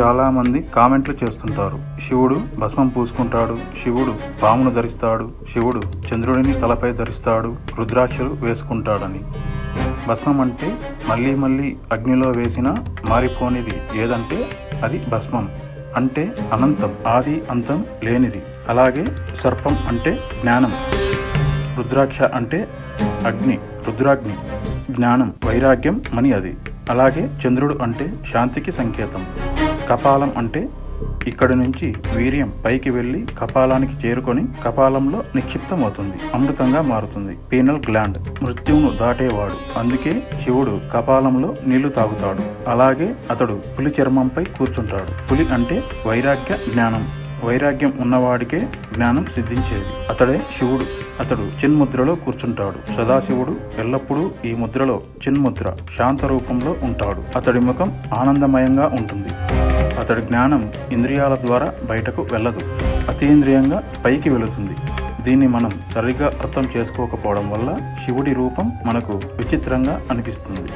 చాలామంది కామెంట్లు చేస్తుంటారు. శివుడు భస్మం పూసుకుంటాడు శివుడు పామును ధరిస్తాడు శివుడు చంద్రుడిని తలపై ధరిస్తాడు రుద్రాక్షలు వేసుకుంటాడని. భస్మం అంటే మళ్ళీ మళ్ళీ అగ్నిలో వేసినా మారిపోనిది. ఏదంటే అది భస్మం. అంటే అనంతం ఆది అంతం లేనిది. అలాగే సర్పం అంటే జ్ఞానం. రుద్రాక్ష అంటే అగ్ని రుద్రాగ్ని జ్ఞానం వైరాగ్యం మని అది. అలాగే చంద్రుడు అంటే శాంతికి సంకేతం. కపాలం అంటే ఇక్కడి నుంచి వీర్యం పైకి వెళ్ళి కపాలానికి చేరుకొని కపాలంలో నిక్షిప్తమవుతుంది అమృతంగా మారుతుంది పీనల్ గ్లాండ్ మృత్యువును దాటేవాడు. అందుకే శివుడు కపాలంలో నీళ్ళు తాగుతాడు. అలాగే అతడు పులి చర్మంపై కూర్చుంటాడు. పులి అంటే వైరాగ్య జ్ఞానం. వైరాగ్యం ఉన్నవాడికే జ్ఞానం సిద్ధించేది. అతడే శివుడు. అతడు చిన్ముద్రలో కూర్చుంటాడు. సదాశివుడు ఎల్లప్పుడూ ఈ ముద్రలో చిన్ముద్ర శాంత రూపంలో ఉంటాడు. అతడి ముఖం ఆనందమయంగా ఉంటుంది. అతడి జ్ఞానం ఇంద్రియాల ద్వారా బయటకు వెళ్ళదు. అతీంద్రియంగా పైకి వెళుతుంది. దీన్ని మనం సరిగ్గా అర్థం చేసుకోకపోవడం వల్ల శివుడి రూపం మనకు విచిత్రంగా అనిపిస్తుంది.